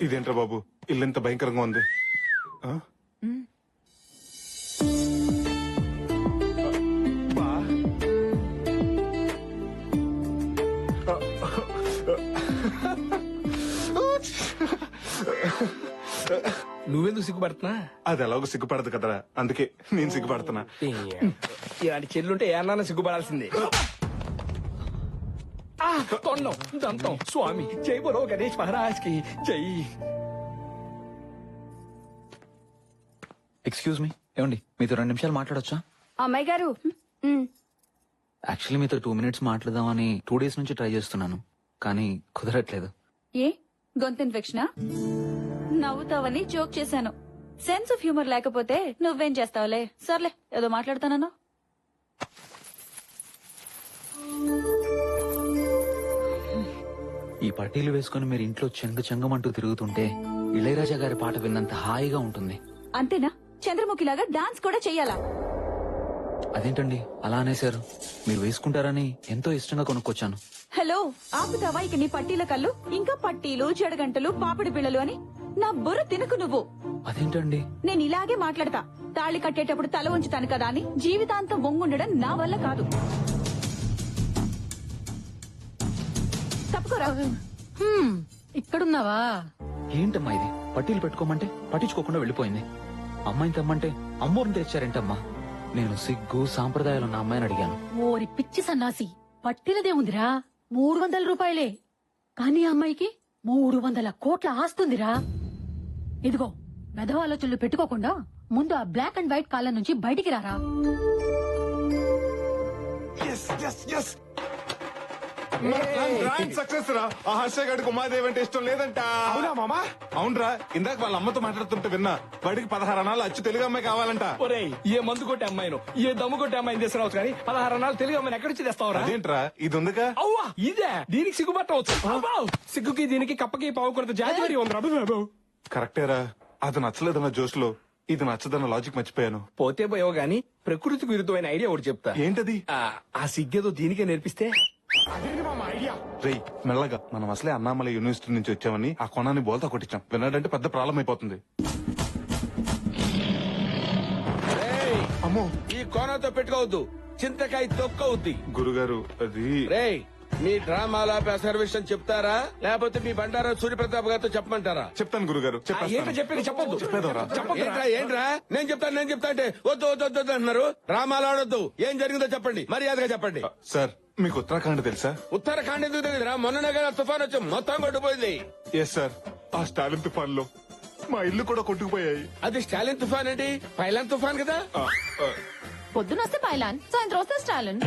ఇదేంట్రా బాబు? ఇల్లు ఇంత భయంకరంగా ఉంది. ఆ? బా. నువ్వెందుకు సిగ్గుపడుతున్నా? అది ఎలాగో సిగ్గుపడదు కదరా. అందుకే నేను సిగ్గుపడుతున్నా. ఇలాంటి చెల్లుంటే ఏమన్నా సిగ్గుపడాల్సిందే? తొండం దంతం స్వామి జై బలో గణేష్ మహారాజ్కి జై. ఎక్స్క్యూజ్ మీ ఏమండి మీతో రెండు నిమిషాలు మాట్లాడొచ్చా? అమ్మాయి గారు యాక్చువల్లీ మీతో టూ మినిట్స్ మాట్లాడదామని టూ డేస్ నుంచి ట్రై చేస్తున్నాను కానీ కుదరట్లేదు. ఏ? గొంతు ఇన్ఫెక్షనా? నవ్వుతావని జోక్ చేశాను. సెన్స్ ఆఫ్ హ్యూమర్ లేకపోతే నువ్వేం చేస్తావులే? సర్లే ఏదో మాట్లాడతానన్నా. ఈ పట్టీలు వేసుకుని మీరు ఇంట్లో చెంగ చెంగమంటూ తిరుగుతుంటే ఇళయరాజా గారి పాట విన్నంత హాయిగా ఉంటుంది. అంతేనా? చంద్రముఖిలాగా డాన్స్ కూడా చెయ్యాలా? అదేంటండి? అలా అనేశారు. మీరు వేసుకుంటారని ఎంతో ఇష్టంగా కొనుక్కొచ్చాను. హలో ఆపుతావా ఇక నీ పట్టీల కళ్ళు? ఇంకా పట్టీలు చెడగంటలు పాపిడి పిల్లలు అని? నా బుర్ర తినకు నువ్వు. అదేంటండి? నేను ఇలాగే మాట్లాడతా. తాళి కట్టేటప్పుడు తల ఉంచుతాను కదా అని జీవితాంతం వంగుండడం నా వల్ల కాదు. తప్పుకోరా. హ్మ్, ఇక్కడున్నావా? ఏంటమ్మా ఇది? పట్టీలు పెట్టుకోమంటే పట్టించుకోకుండా వెళ్ళిపోయింది. అమ్మాయిని తెమ్మంటే అమ్మోరిని తెచ్చారేంటమ్మా? నేను సిగ్గు సాంప్రదాయాలు ఉన్న అమ్మాయిని అడిగాను. ఓరి పిచ్చి సన్నాసి పట్టినదే ఉందిరా. మూడు వందల రూపాయలే. కానీ ఆ అమ్మాయికి మూడు వందల కోట్ల ఆస్తుందిరా. ఇదిగో మెదవ ఆలోచనలు పెట్టుకోకుండా ముందు ఆ బ్లాక్ అండ్ వైట్ కాలం నుంచి బయటికి రారా. Yes, yes, yes. సక్సెస్ రా. ఆ హర్ష గడికి ఉమాదేవి అంటే ఇష్టం లేదంట. అవునా మామా? అవునరా ఇందాక వాళ్ళ అమ్మతో మాట్లాడుతుంటే విన్నా. వాడికి పదహారు అనాలు అచ్చు తెలుగు అమ్మాయి కావాలంట. ఏ మందు కొట్టే అమ్మాయిను ఏ దమ్ము కొట్టే అమ్మాయిని తీసుకురావచ్చు కానీ పదహారు నాలుగు తెలుగు అమ్మాయిని ఎక్కడి నుంచి తెస్తావురా? అదేంట్రా ఇది ఉందిగా అవ్వా ఇదే దీనికి సిగ్గుపట్టవచ్చు! సిగ్గుకి దీనికి కప్పకి పావు కొరత జాతి ఉంది. కరెక్టేరా అది నచ్చలేదన్న జోష్లో ఇది నచ్చదన్న లాజిక్ మర్చిపోయాను. పోతే పోయావు గాని ప్రకృతికి విరుద్ధమైన ఐడియా ఒకటి చెప్తా. ఏంటది? ఆ, ఆ సిగ్గేదో దీనికే నేర్పిస్తే రేయ్ మెల్లగా. మనం అసలే అన్నామల యూనివర్సిటీ నుంచి వచ్చామని ఆ కొనాన్ని బోల్తా కొట్టించాం. విన్నాడంటే పెద్ద ప్రాబ్లం అయిపోతుంది. అమ్మో. ఈ కోనతో పెట్టుకోవద్దు. చింతకాయ తొక్కవుద్ది గురుగారు అది రేయ్ మీ డ్రామాల విషయం చెప్తారా? లేకపోతే మీ బండారా సూర్యప్రతాప్ గారితో చెప్పమంటారా? చెప్తాను గురుగారు ఏంటో చెప్పొద్దు. ఏంట్రా? ఏంట్రా? నేను చెప్తాను నేను చెప్తా అంటే వద్దు వద్దు వద్దు వద్దు అంటున్నారు. డ్రామాలు ఆడొద్దు. ఏం జరిగిందో చెప్పండి. మర్యాదగా చెప్పండి. సార్ మీకు ఉత్తరాఖండ్ తెలుసా? ఉత్తరాఖండ్ ఎందుకు తెలియదురా? మొన్ననే కదా తుఫాన్ వచ్చి మొత్తం కొట్టుపోయింది ఎస్ సార్ ఆ స్టాలిన్ తుఫాన్లో మా ఇల్లు కూడా కొట్టుకుపోయాయి. అది స్టాలిన్ తుఫాన్ ఏంటి? పైలాన్ తుఫాన్ కదా? ఆ, ఆ, పొద్దున వస్తే పైలాన్ సాయంత్రం వస్తే స్టాలిన్.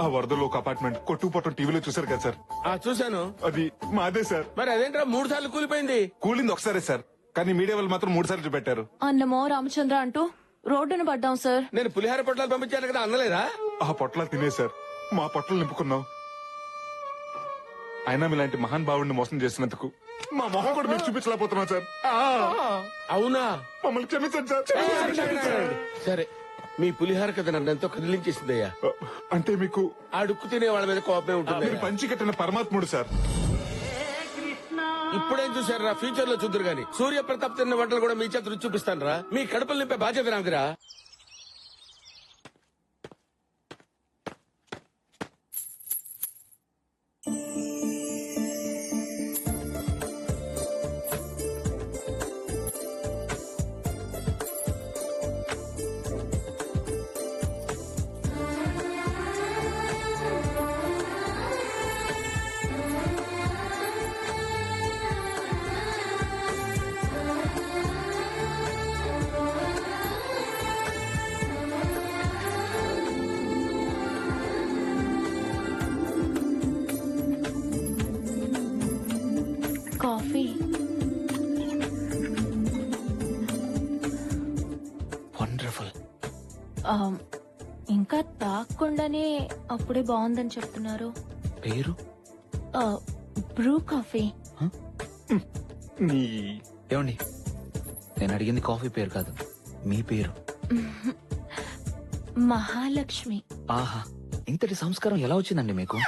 ఆ వరదలో ఒక అపార్ట్మెంట్ కొట్టుకుపోవటం టీవీలో చూసారు కదా సార్ ఆ చూశాను. అది మాదే సార్ మరి అదేంట్రా? మూడు సార్లు కూలిపోయింది. కూలింది ఒకసారే సార్ కానీ మీడియా వాళ్ళు మాత్రం మూడు సార్లు చూపెట్టారు. అన్నమో రామచంద్ర అంటూ రోడ్డును పడ్డాం సార్ నేను పులిహార పొట్లాలు పంపించాను కదా అందలేదా ఆ పొట్ల తినే సార్. మా పొట్టలు నింపుకున్నాం. అయినా మీలాంటి మహాన్ భావుడిని మోసం చేసినందుకు మా మొహం కూడా మీకు చూపించలేకపోతున్నాం సార్. ఆ, అవునా? మమ్మల్ని క్షమించండి సార్ క్షమించండి. సార్. సరే మీ పులిహార కథ నన్ను ఎంతో కదిలించేసిందయ్యా. ఆ, అంటే మీకు ఆ డుక్కు తినే వాళ్ళ మీద కోపమే ఉంటుంది మీరు పంచి కట్టిన పరమాత్ముడు సార్. ఇప్పుడేం చూసారు రా? ఫ్యూచర్లో చూద్దరు గాని. సూర్య ప్రతాప్ తిన్న వంటలు కూడా మీ చేత రుచి చూపిస్తాను రా మీ కడుపులు నింపే బాధ్యత నాదిరా. ఇంకా తాగకుండానే అప్పుడే బాగుందని చెప్తున్నారు. పేరు? Bru coffee. నీ ఏమండి? నేను అడిగింది కాఫీ పేరు కాదు మీ పేరు? మహాలక్ష్మి. ఆహా ఇంతటి సంస్కారం ఎలా వచ్చిందండి మీకు?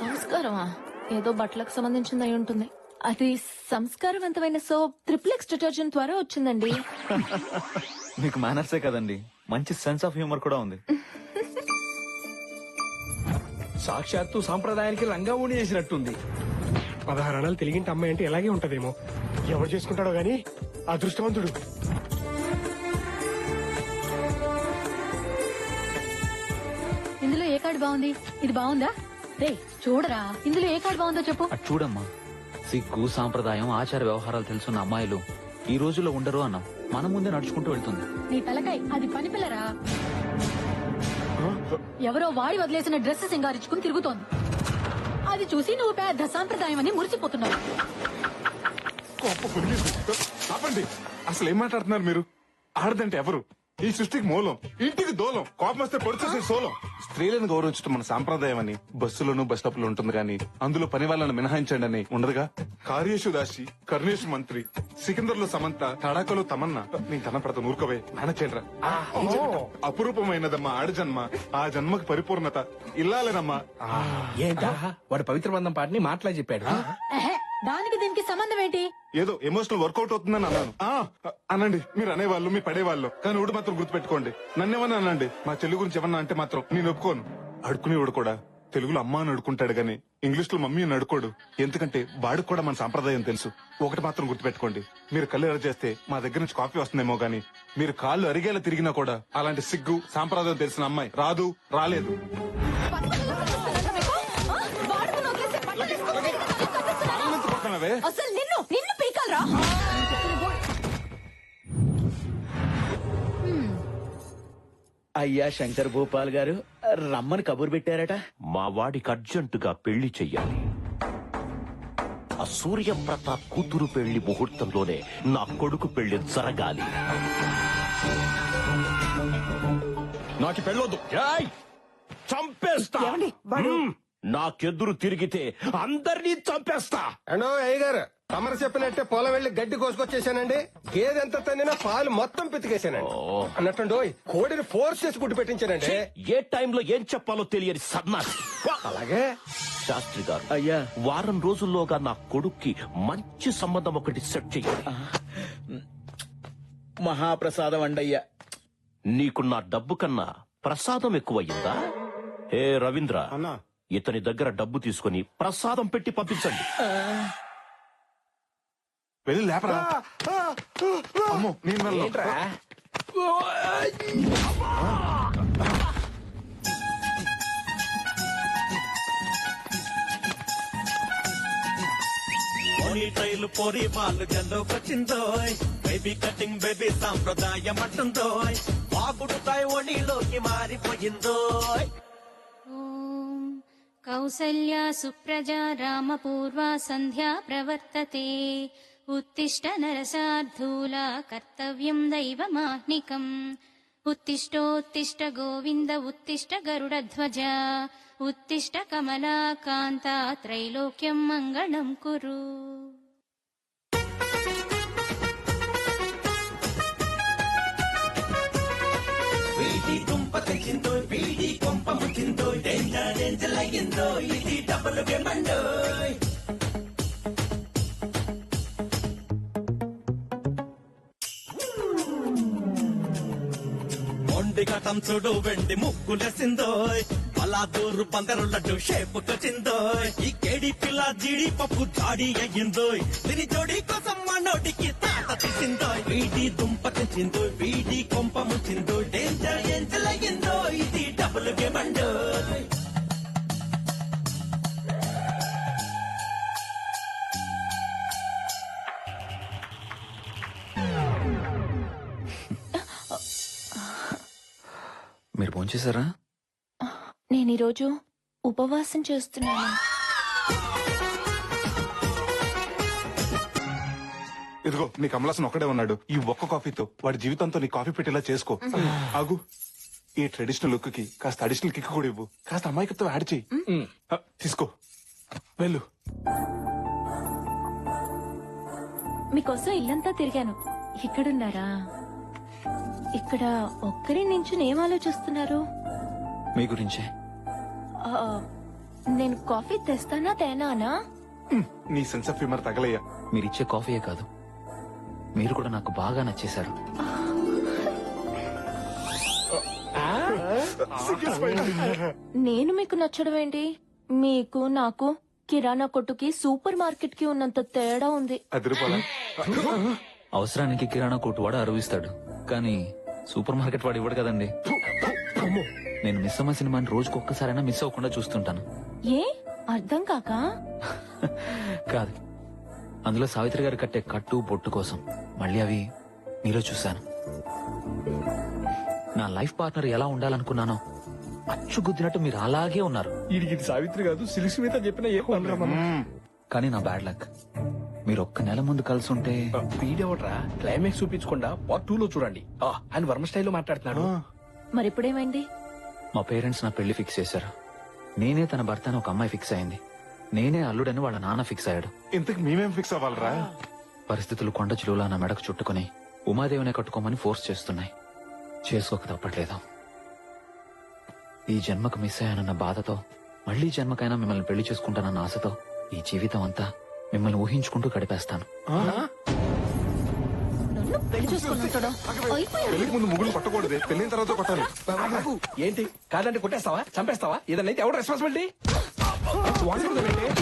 సంస్కారమా? ఏదో బట్టలకు సంబంధించింది అయి ఉంటుంది. అది సంస్కారవంతమైన సోప్ ట్రిప్లెక్స్ డిటర్జెంట్ ద్వారా వచ్చిందండి. మీకు మేనర్సే కదండి. మంచి సెన్స్ ఆఫ్ హ్యూమర్ కూడా ఉంది. సాక్షాత్తు సాంప్రదాయానికి రంగా ఊడి చేసినట్టుంది. పదహారు అణాలు తెలిగింటి అమ్మాయి అంటే ఇలాగే ఉంటదేమో. ఎవరు చేసుకుంటాడో గాని అదృష్టవంతుడు. ఇందులో ఏ కార్డు బాగుంది? ఇది బాగుందా? రే చూడరా. ఇందులో ఏ కార్డు బాగుందో చెప్పు. అటు చూడమ్మా. సిగ్గు సాంప్రదాయం ఆచార వ్యవహారాలు తెలుసున్న అమ్మాయిలు ఈ రోజుల్లో ఉండరు అన్నాం మన ముందే నడుచుకుంటూ వెళ్తుంది. నీ తలకాయ అది పని పిల్లరా? ఎవరో వాడి వదిలేసిన డ్రెస్ సింగారించుకుని తిరుగుతోంది. అది చూసి నువ్వు పెద్ద సాంప్రదాయం అని మురిసిపోతున్నావు. ఆపండి. అసలు ఏం మాట్లాడుతున్నారు మీరు? ఆడదంటే ఎవరు? ఈ సృష్టికి మూలం ఇంటికి దూలం కోపం వస్తే పొడిచేసే సోలం. స్త్రీలను గౌరవించడం మన సాంప్రదాయం అని బస్సులోను బస్ స్టాప్లో ఉంటుంది కానీ అందులో పని వాళ్ళని మినహాయించండి అని ఉండదుగా? కార్యేషు దాసి కర్ణేషు మంత్రి సికిందర్లో సమంత తడాకలో తమన్నా. నేను తన ప్రత నూరుకోవే నానచేండ్రా అపురూపమైనదమ్మా ఆడజన్మ ఆ జన్మకి పరిపూర్ణత. ఇల్లాలేనమ్మా. ఏంటా వాడు పవిత్ర బంధం పాటని మాటలా చెప్పాడు. దానికి దీనికి సంబంధం ఏంటి? ఏదో ఎమోషనల్ వర్కౌట్ అవుతుందని అన్నాను. ఆ, అనండి మీరు అనేవాళ్ళు మీ పడేవాళ్ళు. కానీ ఊడు మాత్రం గుర్తుపెట్టుకోండి. నన్నేమన్నా అనండి? మా చెల్లి గురించి ఏమన్నా అంటే మాత్రం నేను ఒప్పుకోను. అడుకునేవాడు కూడా. తెలుగులో అమ్మ అని అడుకుంటాడు గాని ఇంగ్లీష్లో మమ్మీ అని అడుకోడు ఎందుకంటే వాడికి కూడా మన సాంప్రదాయం తెలుసు. ఒకటి మాత్రం గుర్తుపెట్టుకోండి. మీరు కళ్ళు ఎర్ర చేస్తే మా దగ్గర నుంచి కాఫీ వస్తుందేమో గాని మీరు కాళ్ళు అరిగేలా తిరిగినా కూడా అలాంటి సిగ్గు సాంప్రదాయం తెలిసిన అమ్మాయి రాదు రాలేదు. అయ్యా శంకర్ భూపాల్ గారు రమ్మని కబురు పెట్టారట. మా వాడికి అర్జెంటుగా పెళ్ళి చెయ్యాలి. ఆ సూర్య ప్రతాప్ కూతురు పెళ్ళి ముహూర్తంలోనే నా కొడుకు పెళ్ళి జరగాలి. నాకు పెళ్ళొద్దు. ఏయ్! చంపేస్తా. నాకెదురు తిరిగితే అందరినీ చంపేస్తా. అండో అయ్య గారు తమరు చెప్పినట్టే పొలం వెళ్ళి గడ్డి కోసుకొచ్చేసానండి. గేదె ఎంత తన్నినా పాలు మొత్తం పితికేసానండి. అన్నట్టు కోడిని ఫోర్స్ చేసి గుడ్డు పెట్టించానండి. ఏ టైంలో ఏం చెప్పాలో తెలియని సన్నాసి. అలాగే? శాస్త్రి గారు అయ్యా. వారం రోజుల్లోగా నా కొడుక్కి మంచి సంబంధం ఒకటి సెట్ చెయ్యాలి మహాప్రసాదం అండయ్యా. నీకు నా డబ్బు కన్నా ప్రసాదం ఎక్కువయ్యిందా? ఏ రవీంద్ర ఇతని దగ్గర డబ్బు తీసుకుని ప్రసాదం పెట్టి పంపించండి. వెళ్ళి లేపరా. అమ్మో నేను వెళ్ళను. పొరి వాళ్ళు బేబీ కటింగ్ బేబీ సాంప్రదాయం అంటుందోయ్. బాగుడుతాయి ఒడిలోకి మారిపోయిందోయ్. कौसल्या सुप्रजा रामपूर्वा सन्ध्या प्रवर्तते उत्तिष्ठ नरसार्धूला कर्तव्यम् दैवमाह्निकम् उत्तिष्ठोत्तिष्ठ गोविन्द उत्तिष्ठ गरुडध्वजा उत्तिष्ठ कमला कान्ता त्रैलोक्यम् मङ्गलम् कुरु వీడి దుంప తెచ్చిందో వీడి కొంప ముచ్చిందో డేంజర్ డేంజర్ ఇది డబ్బులు గేమండోయ్ మొండి ఘటం చూడు వెండి ముగ్గులేసిందోయ్ పలాదూరు పందరు లడ్డు షేపుకొచ్చిందోయ్ ఈ కేడి పిల్ల జీడి పప్పు జాడి అయ్యిందోయ్. దీని జోడి కోసం మా నోటికి తాత తీసిందోయ్. వీడి దుంప తెచ్చిందో వీడి కొంప ముచ్చిందో డేంజర్ డేంజర్ అయ్యిందో ఇది డబుల్ గేమండోయ్ మీరు భోంచేశారా నేను ఈరోజు ఉపవాసం చేస్తున్నాను. ఇదిగో నీ కమలాసన్ ఒక్కడే ఉన్నాడు. ఈ ఒక్క కాఫీతో వాడి జీవితంతో నీ కాఫీ పెట్టేలా చేసుకో. ఆగు. ఈ ట్రెడిషనల్ లుక్కి కాస్త అడిషనల్ కిక్ కూడా ఇవ్వు. కాస్త అమాయకత్వం యాడ్ చెయ్యి. ఆ, తీసుకో. వెళ్ళు. మీకోసం ఇల్లంతా తిరిగాను. ఇక్కడున్నారా? ఇక్కడ ఒక్కరి నుంచి ఏం ఆలోచిస్తున్నారు? మీ గురించే. ఆ, నేను కాఫీ తెస్తానా తేనానా? నీ సెన్స్ ఆఫ్ హ్యూమర్ తగలయ్యా. మీరిచ్చే కాఫీయే కాదు. మీరు కూడా నాకు బాగా నచ్చేశారు. నేను మీకు నచ్చడం ఏంటి? మీకు నాకు కిరాణా కొట్టుకి సూపర్ మార్కెట్కి ఉన్నంత తేడా ఉంది. అదిరిపోలా. అవసరానికి కిరాణా కొట్టు వాడు అరువిస్తాడు. కానీ సూపర్ మార్కెట్ వాడు ఇవ్వడు కదండి. నేను మిస్ అమ్మ సినిమాని రోజుకు ఒక్కసారైనా మిస్ అవ్వకుండా చూస్తుంటాను. ఏ? అర్థం కాక? కాదు. అందులో సావిత్రి గారు కట్టే కట్టు బొట్టు కోసం మళ్ళీ అవి మీలో చూశాను. నా లైఫ్ పార్ట్నర్ ఎలా ఉండాలనుకున్నానో అచ్చు గుద్దినట్టు మీరు అలాగే ఉన్నారు. ఇది సావిత్రి కాదు సిలిసి మీద చెప్పిన ఏ కానీ నా బ్యాడ్ లక్. మీరు ఒక్క నెల ముందు కలిసి ఉంటే వీడెవడ్రా? క్లైమాక్స్ చూపించకుండా పార్ట్ టూ లో చూడండి. ఆ, ఆయన వర్మ స్టైల్లో మాట్లాడుతున్నాడు. మరి ఇప్పుడేమైంది మా పేరెంట్స్ నా పెళ్ళి ఫిక్స్ చేశారు. నేనే తన భర్త అని ఒక అమ్మాయి ఫిక్స్ అయింది. నేనే అల్లుడని వాళ్ళ నాన్న ఫిక్స్ అయ్యాడు. ఇంతకు మేమేం ఫిక్స్ అవ్వాలరా? పరిస్థితులు కొండ చిలువలా నా మెడకు చుట్టుకుని ఉమాదేవినే కట్టుకోమని ఫోర్స్ చేస్తున్నాయి. చేసుకోక తప్పట్లేదు. ఈ జన్మకు మిస్ అయ్యానన్న బాధతో మళ్ళీ జన్మకైనా మిమ్మల్ని పెళ్ళి చేసుకుంటానన్న ఆశతో ఈ జీవితం అంతా మిమ్మల్ని ఊహించుకుంటూ గడిపేస్తాను. నన్ను పెళ్ళి చేసుకున్నట్టుడా పెళ్ళికి ముందు ముగ్గురు పెళ్ళిన తర్వాత కొట్టాలి. ఏంటి? కాదంటే కొట్టేస్తావా? చంపేస్తావా? ఏదైనా అయితే ఎవరు రెస్పాన్సిబిలిటీ